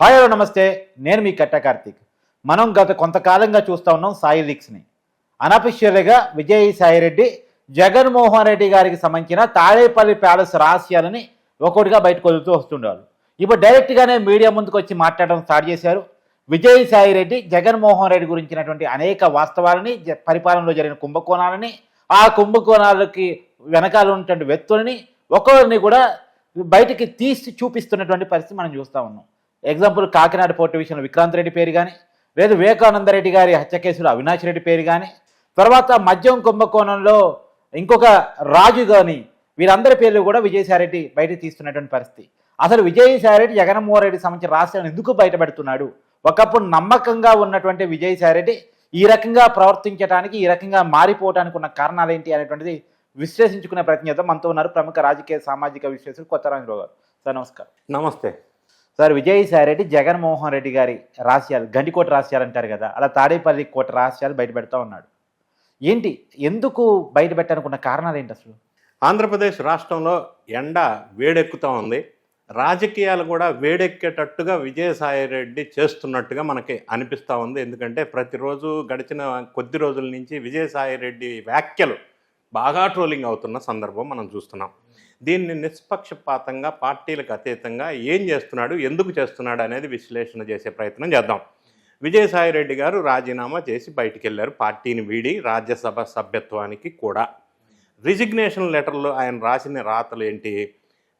Hi hello నమస్తే. నేను మీ కట్ట కార్తీక్. మనం గత కొంతకాలంగా చూస్తూ ఉన్నాం సాయి లీక్స్ని. అనఫిషియల్గా విజయ్ సాయిరెడ్డి జగన్మోహన్ రెడ్డి గారికి సంబంధించిన తాడేపల్లి ప్యాలెస్ రహస్యాలని ఒక్కొక్కటిగా బయటకు వదులుతూ వస్తుండారు ఇప్పుడు డైరెక్ట్గానే మీడియా ముందుకు వచ్చి మాట్లాడడం స్టార్ట్ చేశారు. విజయ్ సాయిరెడ్డి జగన్మోహన్ రెడ్డి గురించినటువంటి అనేక వాస్తవాలని జ- పరిపాలనలో జరిగిన కుంభకోణాలని ఆ కుంభకోణాలకి వెనకాల ఉన్నటువంటి వ్యక్తులని ఒక్కొక్కరిని కూడా బయటికి తీసి చూపిస్తున్నటువంటి పరిస్థితి మనం చూస్తూ ఉన్నాం. ఎగ్జాంపుల్ కాకినాడ పోర్టు విషయంలో విక్రాంత్ రెడ్డి పేరు కానీ లేదు వివేకానంద రెడ్డి గారి హత్య కేసులో అవినాష్ రెడ్డి పేరు కానీ తర్వాత మద్యం కుంభకోణంలో ఇంకొక రాజు కానీ వీరందరి పేర్లు కూడా విజయసాయిరెడ్డి బయట తీస్తున్నటువంటి పరిస్థితి. అసలు విజయసాయిరెడ్డి జగన్మోహన్ రెడ్డి సంబంధించిన రాష్ట్రాన్ని ఎందుకు బయటపెడుతున్నాడు? ఒకప్పుడు నమ్మకంగా ఉన్నటువంటి విజయసాయిరెడ్డి ఈ రకంగా ప్రవర్తించడానికి ఈ రకంగా మారిపోవడానికి ఉన్న కారణాలు ఏంటి అనేటువంటిది విశ్లేషించుకునే ప్రయత్నం చేద్దాం. మనతో ఉన్నారు ప్రముఖ రాజకీయ సామాజిక విశ్లేషకులు కొత్తరాజరావు గారు. సార్ నమస్కారం. నమస్తే. సార్ విజయసాయి రెడ్డి జగన్మోహన్ రెడ్డి గారి రహస్యాలు గండికోట రహస్యాలు అంటారు కదా అలా తాడేపల్లి కోట రహస్యాలు బయట పెడతా ఉన్నాడు. ఏంటి? ఎందుకు బయట పెట్టాలనుకున్న కారణాలు ఏంటి అసలు? ఆంధ్రప్రదేశ్ రాష్ట్రంలో ఎండ వేడెక్కుతూ ఉంది. రాజకీయాలు కూడా వేడెక్కేటట్టుగా విజయసాయిరెడ్డి చేస్తున్నట్టుగా మనకి అనిపిస్తూ ఉంది. ఎందుకంటే ప్రతిరోజు గడిచిన కొద్ది రోజుల నుంచి విజయసాయిరెడ్డి వ్యాఖ్యలు బాగా ట్రోలింగ్ అవుతున్న సందర్భం మనం చూస్తున్నాం. దీన్ని నిష్పక్షపాతంగా పార్టీలకు అతీతంగా ఏం చేస్తున్నాడు ఎందుకు చేస్తున్నాడు అనేది విశ్లేషణ చేసే ప్రయత్నం చేద్దాం. విజయసాయిరెడ్డి గారు రాజీనామా చేసి బయటికి వెళ్ళారు పార్టీని వీడి రాజ్యసభ సభ్యత్వానికి కూడా. రిజిగ్నేషన్ లెటర్లో ఆయన రాసిన రాతలు ఏంటి?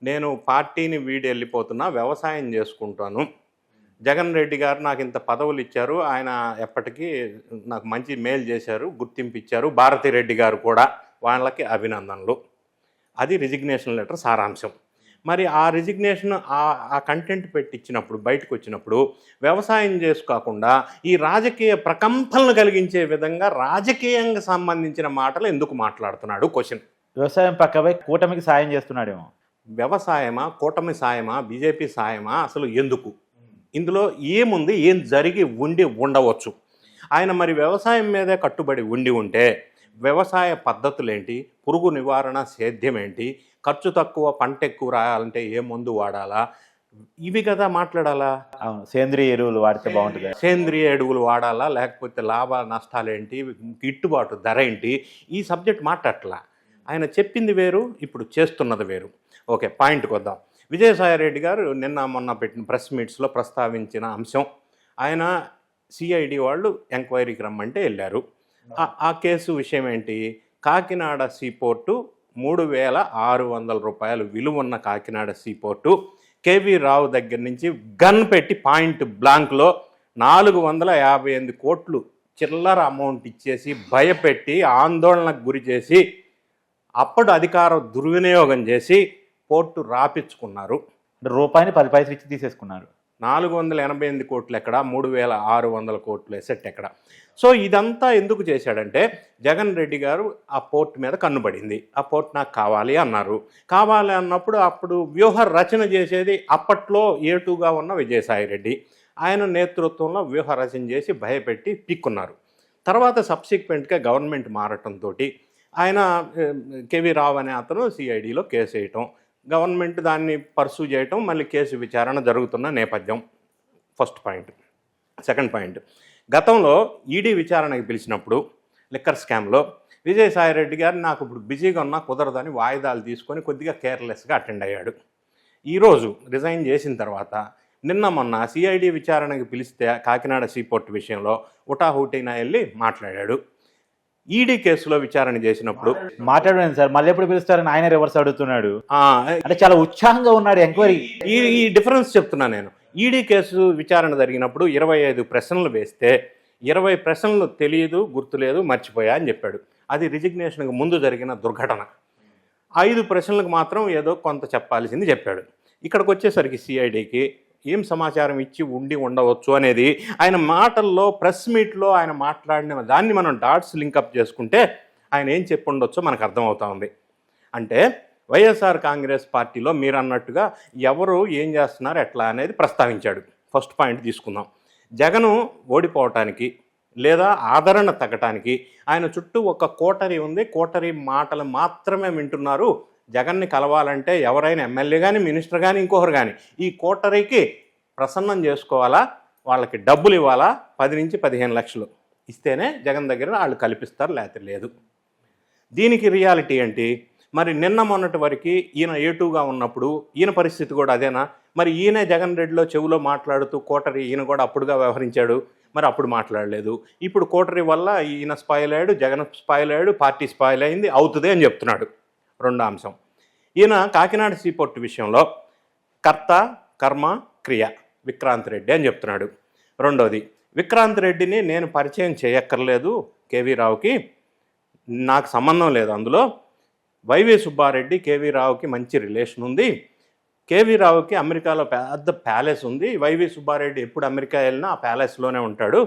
నేను పార్టీని వీడి వెళ్ళిపోతున్నా వ్యవసాయం చేసుకుంటాను. జగన్ రెడ్డి గారు నాకు ఇంత పదవులు ఇచ్చారు ఆయన ఎప్పటికీ నాకు మంచి మేలు చేశారు గుర్తింపు ఇచ్చారు భారతి రెడ్డి గారు కూడా వాళ్ళకి అభినందనలు. అది రిజిగ్నేషన్ లెటర్ సారాంశం. మరి ఆ రిజిగ్నేషన్ ఆ కంటెంట్ పెట్టించినప్పుడు బయటకు వచ్చినప్పుడు వ్యవసాయం చేసుకోకుండా ఈ రాజకీయ ప్రకంపనలు కలిగించే విధంగా రాజకీయంగా సంబంధించిన మాటలు ఎందుకు మాట్లాడుతున్నాడు క్వశ్చన్. వ్యవసాయం పక్కపై కూటమికి సాయం చేస్తున్నాడేమో. వ్యవసాయమా కూటమి సాయమా బీజేపీ సాయమా అసలు ఎందుకు? ఇందులో ఏముంది ఏం జరిగి ఉండి ఉండవచ్చు? ఆయన మరి వ్యవసాయం మీదే కట్టుబడి ఉండి ఉంటే వ్యవసాయ పద్ధతులేంటి? పురుగు నివారణ సేద్యం ఏంటి ఖర్చు తక్కువ పంట ఎక్కువ రాయాలంటే ఏ మందు వాడాలా? ఇవి కదా మాట్లాడాలా? అవును. సేంద్రియ ఎరువులు వాడితే బాగుంటుంది. సేంద్రియ అడుగులు వాడాలా? లేకపోతే లాభ నష్టాలు ఏంటి గిట్టుబాటు ధర ఏంటి? ఈ సబ్జెక్ట్ మాట్లాడట్లా. ఆయన చెప్పింది వేరు ఇప్పుడు చేస్తున్నది వేరు. ఓకే పాయింట్కి వద్దాం. విజయసాయిరెడ్డి గారు నిన్న మొన్న పెట్టిన ప్రెస్ మీట్స్లో ప్రస్తావించిన అంశం. ఆయన సిఐడి వాళ్ళు ఎంక్వైరీకి రమ్మంటే వెళ్ళారు. ఆ- కేసు విషయం ఏంటి కాకినాడ సీపోర్టు మూడు వేల ఆరు వందల రూపాయలు విలువన్న కాకినాడ సీపోర్టు. కేవీ రావు దగ్గర నుంచి గన్ పెట్టి పాయింట్ బ్లాంక్లో నాలుగు వందల యాభై ఎనిమిది కోట్లు చిల్లర అమౌంట్ ఇచ్చేసి భయపెట్టి ఆందోళనకు గురి చేసి అప్పుడు అధికారం దుర్వినియోగం చేసి పోర్టు రాపించుకున్నారు అంటే రూపాయిని పది పైసలు ఇచ్చి తీసేసుకున్నారు. నాలుగు వందల ఎనభై ఎనిమిది కోట్లు ఎక్కడ మూడు వేల ఆరు వందల కోట్లు ఎసెట్ ఎక్కడ? సో ఇదంతా ఎందుకు చేశాడంటే జగన్ రెడ్డి గారు ఆ పోర్ట్ మీద కన్నుబడింది. ఆ పోర్ట్ నాకు కావాలి అన్నారు. కావాలి అన్నప్పుడు అప్పుడు వ్యూహ రచన చేసేది అప్పట్లో ఏటుగా ఉన్న విజయసాయిరెడ్డి ఆయన నేతృత్వంలో వ్యూహ రచన చేసి భయపెట్టి పిక్కున్నారు. తర్వాత సబ్సిక్వెంట్గా గవర్నమెంట్ మారటంతో ఆయన కేవీ రావు అనే అతను సిఐడిలో కేసు వేయటం గవర్నమెంట్ దాన్ని పర్సూ చేయటం మళ్ళీ కేసు విచారణ జరుగుతున్న నేపథ్యం. ఫస్ట్ పాయింట్ సెకండ్ పాయింట్ గతంలో ఈడీ విచారణకి పిలిచినప్పుడు లిక్కర్ స్కామ్లో విజయసాయిరెడ్డి గారు నాకు ఇప్పుడు బిజీగా ఉన్నా కుదరదని వాయిదాలు తీసుకొని కొద్దిగా కేర్లెస్గా అటెండ్ అయ్యాడు. ఈరోజు రిజైన్ చేసిన తర్వాత నిన్న మొన్న సిఐడి విచారణకి పిలిస్తే కాకినాడ సీపోర్ట్ విషయంలో ఉటాహూటీనా వెళ్ళి మాట్లాడాడు. ఈడీ కేసులో విచారణ చేసినప్పుడు మాట్లాడలేదు సార్. మళ్ళీ ఎప్పుడు పిలుస్తారని ఆయన రివర్స్ అడుగుతున్నాడు. అంటే చాలా ఉత్సాహంగా ఉన్నాడు ఎంక్వైరీ. ఈ ఈ డిఫరెన్స్ చెప్తున్నా నేను. ఈడీ కేసు విచారణ జరిగినప్పుడు ఇరవై ఐదు ప్రశ్నలు వేస్తే ఇరవై ప్రశ్నలు తెలియదు గుర్తులేదు మర్చిపోయా అని చెప్పాడు. అది రిజిగ్నేషన్కి ముందు జరిగిన దుర్ఘటన. ఐదు ప్రశ్నలకు మాత్రం ఏదో కొంత చెప్పాల్సింది చెప్పాడు. ఇక్కడికి వచ్చేసరికి సిఐడికి ఏం సమాచారం ఇచ్చి ఉండి ఉండవచ్చు అనేది ఆయన మాటల్లో ప్రెస్ మీట్లో ఆయన మాట్లాడిన దాన్ని మనం డాట్స్ లింకప్ చేసుకుంటే ఆయన ఏం చెప్పి ఉండొచ్చో మనకు అర్థమవుతా ఉంది అంటే వైఎస్ఆర్ కాంగ్రెస్ పార్టీలో మీరు అన్నట్టుగా ఎవరు ఏం చేస్తున్నారు ఎట్లా అనేది ప్రస్తావించాడు. ఫస్ట్ పాయింట్ తీసుకుందాం. జగను ఓడిపోవటానికి లేదా ఆదరణ తగ్గటానికి ఆయన చుట్టూ ఒక కోటరీ ఉంది. కోటరీ మాటలు మాత్రమే వింటున్నారు. జగన్ని కలవాలంటే ఎవరైనా ఎమ్మెల్యే కానీ మినిస్టర్ కానీ ఇంకొకరు కానీ ఈ కోటరీకి ప్రసన్నం చేసుకోవాలా? వాళ్ళకి డబ్బులు ఇవ్వాలా? పది నుంచి పదిహేను లక్షలు ఇస్తేనే జగన్ దగ్గర వాళ్ళు కల్పిస్తారు లేకపోతే లేదు. దీనికి రియాలిటీ ఏంటి? మరి నిన్న మొన్నటి వరకు ఈయన ఏటూగా ఉన్నప్పుడు ఈయన పరిస్థితి కూడా అదేనా? మరి ఈయన జగన్ రెడ్డిలో చెవులో మాట్లాడుతూ కోటరి ఈయన కూడా అప్పుడుగా వ్యవహరించాడు మరి అప్పుడు మాట్లాడలేదు. ఇప్పుడు కోటరి వల్ల ఈయన స్పాయిల్ అయ్యాడు జగన్ స్పాయిల్ అయ్యాడు పార్టీ స్పాయిల్ అయింది అవుతుంది అని చెప్తున్నాడు. రెండో అంశం ఈయన కాకినాడ సీపోర్ట్ విషయంలో కర్త కర్మ క్రియ విక్రాంత్ రెడ్డి అని చెప్తున్నాడు. రెండోది విక్రాంత్ రెడ్డిని నేను పరిచయం చేయక్కర్లేదు కేవీ రావుకి. నాకు సంబంధం లేదు అందులో. వైవి సుబ్బారెడ్డి కేవీ రావుకి మంచి రిలేషన్ ఉంది. కేవీ రావుకి అమెరికాలో పెద్ద ప్యాలెస్ ఉంది. వైవి సుబ్బారెడ్డి ఎప్పుడు అమెరికా వెళ్ళినా ఆ ప్యాలెస్లోనే ఉంటాడు.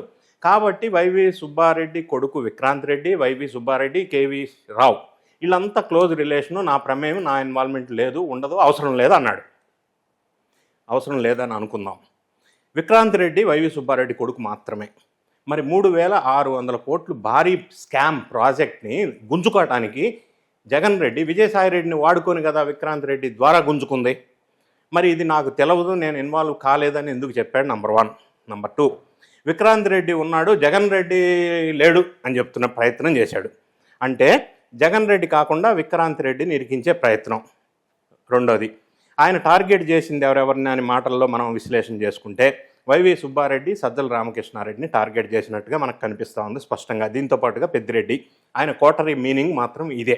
కాబట్టి వైవి సుబ్బారెడ్డి కొడుకు విక్రాంత్ రెడ్డి వైవి సుబ్బారెడ్డి కేవీ రావు. వీళ్ళంతా క్లోజ్ రిలేషను నా ప్రమేయం నా ఇన్వాల్వ్మెంట్ లేదు ఉండదు అవసరం లేదు అన్నాడు. అవసరం లేదని అనుకుందాం. విక్రాంత్ రెడ్డి వైవి సుబ్బారెడ్డి కొడుకు మాత్రమే. మరి మూడు వేల ఆరు వందల కోట్లు భారీ స్కామ్ ప్రాజెక్ట్ని గుంజుకోవటానికి జగన్ రెడ్డి విజయసాయి రెడ్డిని వాడుకొని కదా విక్రాంత్ రెడ్డి ద్వారా గుంజుకుంది. మరి ఇది నాకు తెలవదు నేను ఇన్వాల్వ్ కాలేదని ఎందుకు చెప్పాడు? Number one number two Vikrant Reddy ఉన్నాడు జగన్ రెడ్డి లేడు అని చెప్తున్న ప్రయత్నం చేశాడు. అంటే జగన్ రెడ్డి కాకుండా విక్రాంత్ రెడ్డిని ఇరికించే ప్రయత్నం. రెండోది ఆయన టార్గెట్ చేసింది ఎవరెవరిని అని మాటల్లో మనం విశ్లేషణ చేసుకుంటే వైవి సుబ్బారెడ్డి సజ్జల రామకృష్ణారెడ్డిని టార్గెట్ చేసినట్టుగా మనకు కనిపిస్తూ ఉంది స్పష్టంగా. దీంతో పాటుగా పెద్దిరెడ్డి ఆయన కోటరీ మీనింగ్ మాత్రం ఇదే.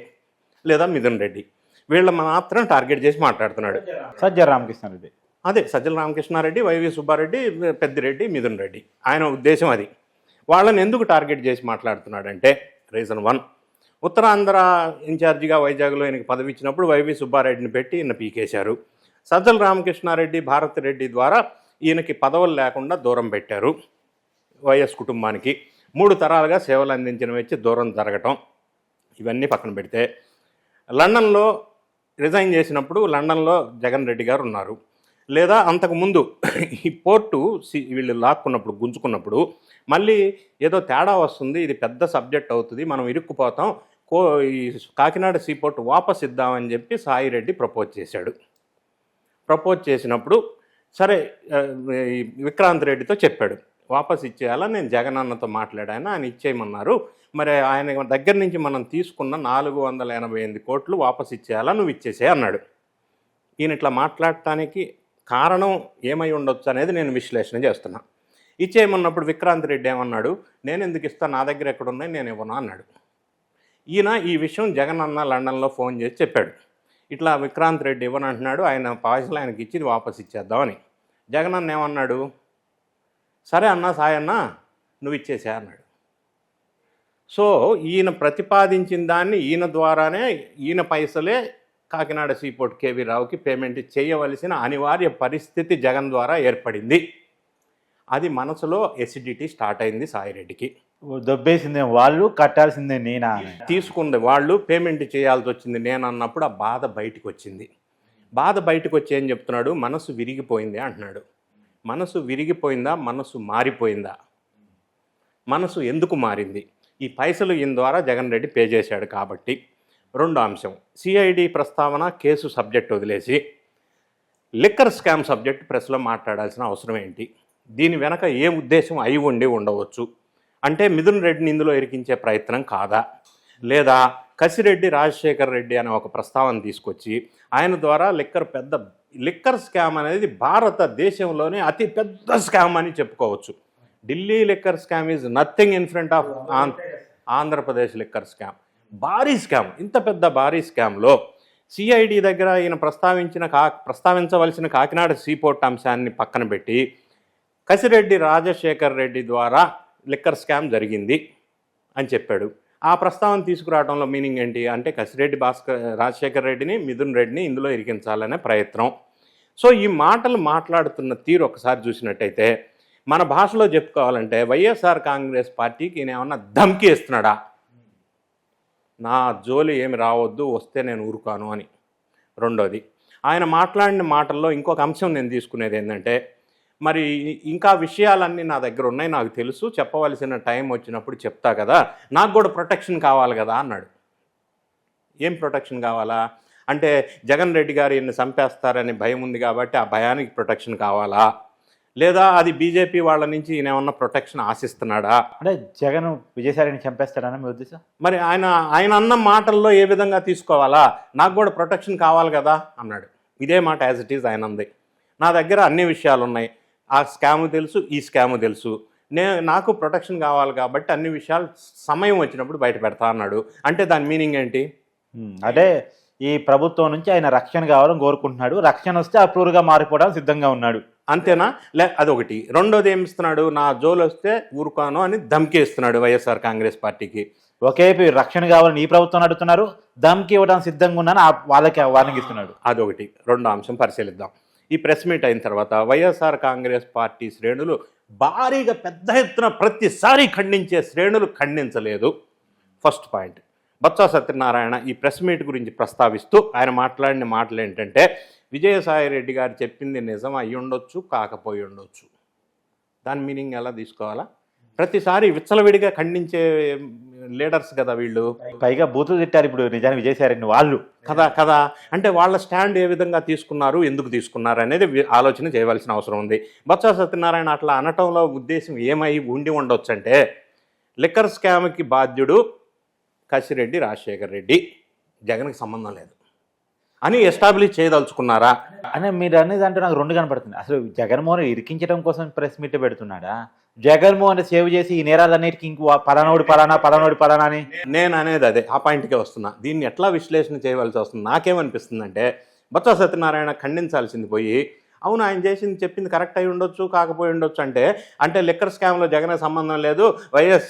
లేదా మిథున్ రెడ్డి. వీళ్ళ మాత్రం టార్గెట్ చేసి మాట్లాడుతున్నాడు. సజ్జ రామకృష్ణారెడ్డి. అదే సజ్జల రామకృష్ణారెడ్డి వైవి సుబ్బారెడ్డి పెద్దిరెడ్డి మిథున్ రెడ్డి. ఆయన ఉద్దేశం అది. వాళ్ళని ఎందుకు టార్గెట్ చేసి మాట్లాడుతున్నాడంటే రీజన్ వన్ ఉత్తరాంధ్ర ఇన్ఛార్జిగా వైజాగ్లో ఈయనకి పదవి ఇచ్చినప్పుడు వైవి సుబ్బారెడ్డిని పెట్టి ఈయన పీకేశారు. సజ్జల రామకృష్ణారెడ్డి భారత్ రెడ్డి ద్వారా ఈయనకి పదవులు లేకుండా దూరం పెట్టారు వైఎస్ కుటుంబానికి. మూడు తరాలుగా సేవలు అందించిన వచ్చి దూరం జరగటం. ఇవన్నీ పక్కన పెడితే లండన్లో రిజైన్ చేసినప్పుడు లండన్లో జగన్ రెడ్డి గారు ఉన్నారు. లేదా అంతకుముందు ఈ పోర్టు సి- వీళ్ళు లాక్కున్నప్పుడు గుంజుకున్నప్పుడు మళ్ళీ ఏదో తేడా వస్తుంది ఇది పెద్ద సబ్జెక్ట్ అవుతుంది మనం ఇరుక్కుపోతాం పో ఈ కాకినాడ సీపోర్ట్ వాపస్ ఇద్దామని చెప్పి సాయిరెడ్డి ప్రపోజ్ చేశాడు. ప్రపోజ్ చేసినప్పుడు సరే విక్రాంత్ రెడ్డితో చెప్పాడు. వాపస్ ఇచ్చేయాలా? నేను జగన్ అన్నతో మాట్లాడాను ఆయన ఇచ్చేయమన్నారు. మరి ఆయన దగ్గర నుంచి మనం తీసుకున్న నాలుగు వందల ఎనభై ఎనిమిది కోట్లు వాపస్ ఇచ్చేయాలా? నువ్వు ఇచ్చేసే అన్నాడు. ఈయన ఇట్లా మాట్లాడటానికి కారణం ఏమై ఉండొచ్చు అనేది నేను విశ్లేషణ చేస్తున్నా. ఇచ్చేయమన్నప్పుడు విక్రాంత్ రెడ్డి ఏమన్నాడు? నేను ఎందుకు ఇస్తాను నా దగ్గర ఎక్కడున్నాయి? నేను ఇవ్వను అన్నాడు. ఈయన ఈ విషయం జగన్ అన్న లండన్లో ఫోన్ చేసి చెప్పాడు. ఇట్లా విక్రాంత్ రెడ్డి ఇవ్వనంటున్నాడు ఆయన పాయసలు ఆయనకి ఇచ్చి వాపస్ ఇచ్చేద్దామని. జగన్ అన్న ఏమన్నాడు? సరే అన్న సాయి అన్న నువ్వు ఇచ్చేసే అన్నాడు. సో ఈయన ప్రతిపాదించిన దాన్ని ఈయన ద్వారానే ఈయన పైసలే కాకినాడ సీపోర్ట్ కేవీ రావుకి పేమెంట్ చేయవలసిన అనివార్య పరిస్థితి జగన్ ద్వారా ఏర్పడింది. అది మనసులో ఎసిడిటీ స్టార్ట్ అయింది సాయిరెడ్డికి దొబ్బేసిందే వాళ్ళు కట్టాల్సిందే నేనా? తీసుకుంది వాళ్ళు పేమెంట్ చేయాల్సి వచ్చింది నేను అన్నప్పుడు ఆ బాధ బయటకు వచ్చింది బాధ బయటకు వచ్చి ఏం చెప్తున్నాడు? మనసు విరిగిపోయింది అంటున్నాడు. మనసు విరిగిపోయిందా? మనసు మారిపోయిందా? మనసు ఎందుకు మారింది? ఈ పైసలు ఈయన ద్వారా జగన్ రెడ్డి పే చేశాడు కాబట్టి. రెండో అంశం సిఐడి ప్రస్తావన కేసు సబ్జెక్ట్ వదిలేసి లిక్కర్ స్కామ్ సబ్జెక్ట్ ప్రెస్లో మాట్లాడాల్సిన అవసరం ఏంటి? దీని వెనక ఏ ఉద్దేశం అయి ఉండి ఉండవచ్చు? అంటే మిథున్ రెడ్డిని ఇందులో ఇరికించే ప్రయత్నం కాదా? లేదా కసిరెడ్డి రాజశేఖర్ రెడ్డి అనే ఒక ప్రస్తావన తీసుకొచ్చి ఆయన ద్వారా లిక్కర్ పెద్ద లిక్కర్ స్కామ్ అనేది భారతదేశంలోనే అతి పెద్ద స్కామ్ అని చెప్పుకోవచ్చు. Delhi liquor scam is nothing in front of Andhra Pradesh liquor scam. భారీ స్కామ్ ఇంత పెద్ద భారీ స్కామ్లో సిఐడి దగ్గర ఈయన ప్రస్తావించిన కా ప్రస్తావించవలసిన కాకినాడ సీపోర్ట్ అంశాన్ని పక్కన పెట్టి కసిరెడ్డి రాజశేఖర్ రెడ్డి ద్వారా లిక్కర్ స్కామ్ జరిగింది అని చెప్పాడు. ఆ ప్రస్తావన తీసుకురావడంలో మీనింగ్ ఏంటి? అంటే కసిరెడ్డి భాస్కర్ రాజశేఖర్ రెడ్డిని మిథున్ రెడ్డిని ఇందులో ఇరికించాలనే ప్రయత్నం. సో ఈ మాటలు మాట్లాడుతున్న తీరు ఒకసారి చూసినట్టయితే మన భాషలో చెప్పుకోవాలంటే వైఎస్ఆర్ కాంగ్రెస్ పార్టీకి ఈయన ఏమన్నా ధమ్కి ఇస్తున్నాడా నా జోలి ఏమి రావద్దు వస్తే నేను ఊరుకాను అని. రెండోది ఆయన మాట్లాడిన మాటల్లో ఇంకొక అంశం నేను తీసుకునేది ఏంటంటే మరి ఇంకా విషయాలన్నీ నా దగ్గర ఉన్నాయి. నాకు తెలుసు. చెప్పవలసిన టైం వచ్చినప్పుడు చెప్తా కదా. నాకు కూడా ప్రొటెక్షన్ కావాలి కదా అన్నాడు. ఏం ప్రొటెక్షన్ కావాలా? అంటే జగన్ రెడ్డి గారు ఈయన్ని చంపేస్తారని భయం ఉంది కాబట్టి ఆ భయానికి ప్రొటెక్షన్ కావాలా? లేదా అది బీజేపీ వాళ్ళ నుంచి ఈయన ఏమన్నా ప్రొటెక్షన్ ఆశిస్తున్నాడా? అంటే జగన్ విజయసాయిని చంపేస్తాడని మీ ఉద్దేశం? మరి ఆయన ఆయన అన్న మాటల్లో ఏ విధంగా తీసుకోవాలా? నాకు కూడా ప్రొటెక్షన్ కావాలి కదా అన్నాడు. ఇదే మాట యాజ్ ఇట్ ఈజ్ ఆయన అంది నా దగ్గర అన్ని విషయాలు ఉన్నాయి ఆ స్కామ్ తెలుసు ఈ స్కామ్ తెలుసు. నే నాకు ప్రొటెక్షన్ కావాలి కాబట్టి అన్ని విషయాలు సమయం వచ్చినప్పుడు బయట పెడతా అన్నాడు. అంటే దాని మీనింగ్ ఏంటి? అంటే ఈ ప్రభుత్వం నుంచి ఆయన రక్షణ కావాలని కోరుకుంటున్నాడు. రక్షణ వస్తే అప్రూవ్గా మారిపోవడానికి సిద్ధంగా ఉన్నాడు. అంతేనా? లే అదొకటి. రెండోది ఏమి ఇస్తున్నాడు నా జోలు వస్తే ఊరుకోను అని ధమ్కి ఇస్తున్నాడు వైఎస్ఆర్ కాంగ్రెస్ పార్టీకి. ఒకేపీ రక్షణ కావాలని ఈ ప్రభుత్వం అడుగుతున్నారు. దమ్కి ఇవ్వడానికి సిద్ధంగా ఉన్నాను ఆ- వాళ్ళకి వార్నింగ్ ఇస్తున్నాడు. అదొకటి. రెండో అంశం పరిశీలిద్దాం. ఈ ప్రెస్ మీట్ అయిన తర్వాత వైఎస్ఆర్ కాంగ్రెస్ పార్టీ శ్రేణులు భారీగా పెద్ద ఎత్తున ప్రతిసారి ఖండించే శ్రేణులు ఖండించలేదు. ఫస్ట్ పాయింట్ బొత్స సత్యనారాయణ ఈ ప్రెస్ మీట్ గురించి ప్రస్తావిస్తూ ఆయన మాట్లాడిన మాటలు ఏంటంటే విజయసాయి రెడ్డి గారు చెప్పింది నిజం అయ్యుండొచ్చు కాకపోయి ఉండొచ్చు దాని మీనింగ్ ఎలా తీసుకోవాలా? ప్రతిసారి విచ్చలవిడిగా ఖండించే లీడర్స్ కదా వీళ్ళు. పైగా బూతులు తిట్టారు ఇప్పుడు నిజానికి విజయసాయిరెడ్డి వాళ్ళు. కదా కదా. అంటే వాళ్ళ స్టాండ్ ఏ విధంగా తీసుకున్నారు ఎందుకు తీసుకున్నారు అనేది ఆలోచన చేయవలసిన అవసరం ఉంది. బొత్స సత్యనారాయణ అట్లా అనటంలో ఉద్దేశం ఏమై ఉండి ఉండొచ్చు అంటే లిక్కర్ స్కామ్కి బాధ్యుడు కసిరెడ్డి రాజశేఖర్ రెడ్డి. జగన్కి సంబంధం లేదు. అని ఎస్టాబ్లిష్ చేయదలుచుకున్నారా? అని మీరు అనేది అంటే నాకు రెండు కనపడుతుంది అసలు జగన్మోహన్ ఇరికించడం కోసం ప్రెస్ మీట్ పెడుతున్నాడా? జగన్మోహన్ సేవ్ చేసి ఈ నేరాలన్నిటికీ ఇంకో పలానోడు పలానా పలానోడు పలానా అని? నేను అనేది అదే ఆ పాయింట్కే వస్తున్నా. దీన్ని ఎట్లా విశ్లేషణ చేయవలసి వస్తుంది? నాకేమనిపిస్తుందంటే బొత్స సత్యనారాయణ ఖండించాల్సింది పోయి అవును ఆయన చేసింది చెప్పింది కరెక్ట్ అయి ఉండొచ్చు కాకపోయి ఉండొచ్చు అంటే అంటే లిక్కర్ స్కామ్లో జగన్ సంబంధం లేదు వైఎస్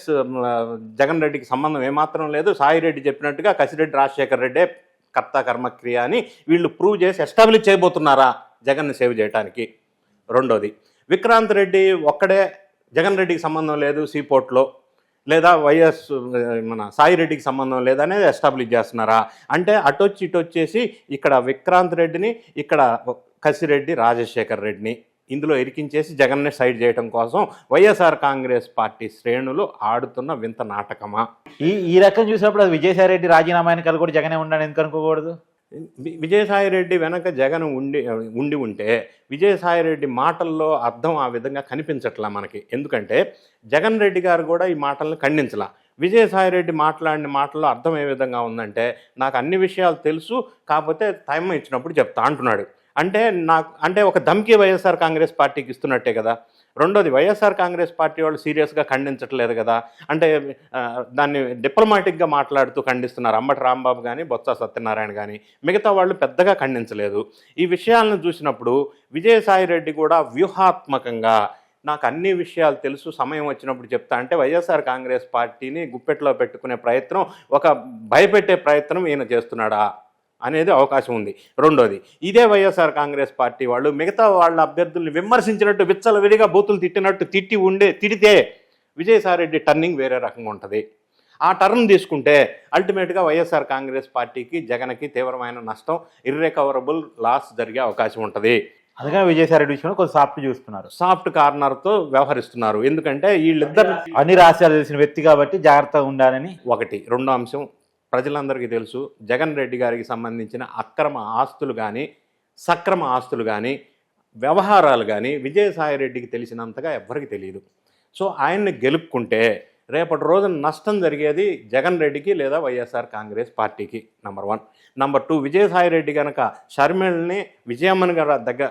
జగన్ రెడ్డికి సంబంధం ఏమాత్రం లేదు సాయి రెడ్డి చెప్పినట్టుగా కసిరెడ్డి రాజశేఖర్ రెడ్డే కర్త కర్మక్రియ అని వీళ్ళు ప్రూవ్ చేసి ఎస్టాబ్లిష్ చేయబోతున్నారా జగన్ని సేవ్ చేయడానికి రెండోది విక్రాంత్ రెడ్డి ఒక్కడే జగన్ రెడ్డికి సంబంధం లేదు సీపోర్ట్లో లేదా వైఎస్ మన సాయి రెడ్డికి సంబంధం లేదనేది ఎస్టాబ్లిష్ చేస్తున్నారా? అంటే అటొచ్చి ఇటు వచ్చేసి ఇక్కడ విక్రాంత్ రెడ్డిని ఇక్కడ కసిరెడ్డి రాజశేఖర్ రెడ్డిని ఇందులో ఇరికించేసి జగన్నే సైడ్ చేయడం కోసం వైఎస్ఆర్ కాంగ్రెస్ పార్టీ శ్రేణులు ఆడుతున్న వింత నాటకమా? ఈ ఈ రకం చూసినప్పుడు అది విజయసాయిరెడ్డి రాజీనామా వెనకాల కూడా జగనే ఉన్నాడు ఎందుకు అనుకోకూడదు? విజయసాయిరెడ్డి వెనక జగన్ ఉండి ఉండి ఉంటే విజయసాయిరెడ్డి మాటల్లో అర్థం ఆ విధంగా కనిపించట్లా మనకి. ఎందుకంటే జగన్ రెడ్డి గారు కూడా ఈ మాటలను ఖండించలా. విజయసాయిరెడ్డి మాట్లాడిన మాటల్లో అర్థం ఏ విధంగా ఉందంటే నాకు అన్ని విషయాలు తెలుసు కాకపోతే టైం ఇచ్చినప్పుడు చెప్తా అంటున్నాడు. అంటే నాకు అంటే ఒక ధమ్కి వైఎస్ఆర్ కాంగ్రెస్ పార్టీకి ఇస్తున్నట్టే కదా. రెండోది వైఎస్ఆర్ కాంగ్రెస్ పార్టీ వాళ్ళు సీరియస్గా ఖండించట్లేదు కదా. అంటే దాన్ని డిప్లొమాటిక్గా మాట్లాడుతూ ఖండిస్తున్నారు అంబటి రాంబాబు కానీ బొత్స సత్యనారాయణ కానీ మిగతా వాళ్ళు పెద్దగా ఖండించలేదు. ఈ విషయాలను చూసినప్పుడు విజయసాయి రెడ్డి కూడా వ్యూహాత్మకంగా నాకు అన్ని విషయాలు తెలుసు సమయం వచ్చినప్పుడు చెప్తా అంటే వైఎస్ఆర్ కాంగ్రెస్ పార్టీని గుప్పెట్లో పెట్టుకునే ప్రయత్నం ఒక భయపెట్టే ప్రయత్నం ఈయన చేస్తున్నాడా? అనేది అవకాశం ఉంది. రెండోది ఇదే వైఎస్ఆర్ కాంగ్రెస్ పార్టీ వాళ్ళు మిగతా వాళ్ళ అభ్యర్థుల్ని విమర్శించినట్టు విచ్చలవిడిగా బూతులు తిట్టినట్టు తిట్టి ఉండే తిడితే విజయసాయిరెడ్డి టర్నింగ్ వేరే రకంగా ఉంటుంది. ఆ టర్న్ తీసుకుంటే అల్టిమేట్గా వైఎస్ఆర్ కాంగ్రెస్ పార్టీకి జగన్కి తీవ్రమైన నష్టం ఇర్రికవరబుల్ లాస్ జరిగే అవకాశం ఉంటుంది. అందుకని విజయసాయిరెడ్డి విషయంలో కొంచెం సాఫ్ట్ చూస్తున్నారు. సాఫ్ట్ కార్నర్తో వ్యవహరిస్తున్నారు. ఎందుకంటే వీళ్ళిద్దరు అన్ని రహస్యాలు తెలిసిన వ్యక్తి కాబట్టి జాగ్రత్తగా ఉండాలని. ఒకటి రెండో అంశం ప్రజలందరికీ తెలుసు జగన్ రెడ్డి గారికి సంబంధించిన అక్రమ ఆస్తులు కానీ సక్రమ ఆస్తులు కానీ వ్యవహారాలు కానీ విజయసాయి రెడ్డికి తెలిసినంతగా ఎవ్వరికి తెలియదు సో ఆయన్ని గెలుపుకుంటే రేపటి రోజున నష్టం జరిగేది జగన్ రెడ్డికి లేదా వైఎస్ఆర్ కాంగ్రెస్ పార్టీకి number one number two Vijayasai Reddy కనుక షర్మిల్ని విజయమ్మని గారి దగ్గర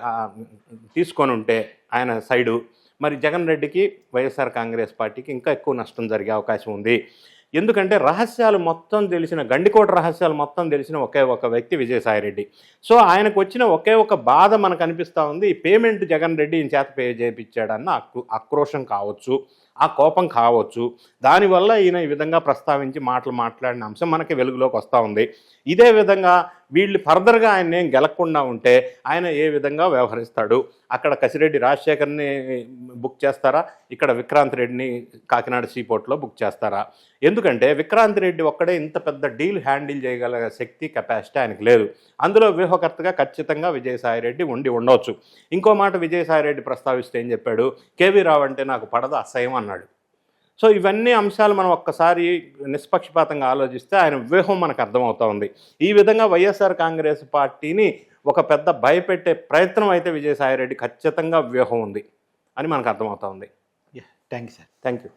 తీసుకొని ఉంటే ఆయన సైడు మరి జగన్ రెడ్డికి వైఎస్ఆర్ కాంగ్రెస్ పార్టీకి ఇంకా ఎక్కువ నష్టం జరిగే అవకాశం ఉంది. ఎందుకంటే రహస్యాలు మొత్తం తెలిసిన గండికోట రహస్యాలు మొత్తం తెలిసిన ఒకే ఒక వ్యక్తి విజయసాయిరెడ్డి. సో ఆయనకు వచ్చిన ఒకే ఒక బాధ మనకు అనిపిస్తూ ఉంది. ఈ పేమెంట్ జగన్ రెడ్డి ఈయన చేత పే చేయించాడన్న ఆక్రోషం ఆక్రోశం కావచ్చు ఆ కోపం కావచ్చు. దానివల్ల ఈయన ఈ విధంగా ప్రస్తావించి మాటలు మాట్లాడిన అంశం మనకి వెలుగులోకి వస్తూ ఉంది. ఇదే విధంగా వీళ్ళు ఫర్దర్గా ఆయన ఏం గెలకుండా ఉంటే ఆయన ఏ విధంగా వ్యవహరిస్తాడు? అక్కడ కసిరెడ్డి రాజశేఖర్ని బుక్ చేస్తారా? ఇక్కడ విక్రాంత్ రెడ్డిని కాకినాడ సీపోర్ట్లో బుక్ చేస్తారా? ఎందుకంటే విక్రాంత్ రెడ్డి ఒక్కడే ఇంత పెద్ద డీల్ హ్యాండిల్ చేయగల శక్తి కెపాసిటీ ఆయనకు లేదు. అందులో వ్యూహకర్తగా ఖచ్చితంగా విజయసాయి రెడ్డి ఉండి ఉండవచ్చు ఇంకో మాట విజయసాయి రెడ్డి ప్రస్తావిస్తే ఏం చెప్పాడు? కేవీ రావు అంటే నాకు పడదు అసహ్యం అన్నాడు. సో ఇవన్నీ అంశాలు మనం ఒక్కసారి నిష్పక్షపాతంగా ఆలోచిస్తే ఆయన వ్యూహం మనకు అర్థమవుతా ఉంది. ఈ విధంగా వైఎస్ఆర్ కాంగ్రెస్ పార్టీని ఒక పెద్ద భయపెట్టే ప్రయత్నం అయితే విజయసాయిరెడ్డి ఖచ్చితంగా వ్యూహం ఉంది అని మనకు అర్థమవుతా ఉంది. Thank you sir thank you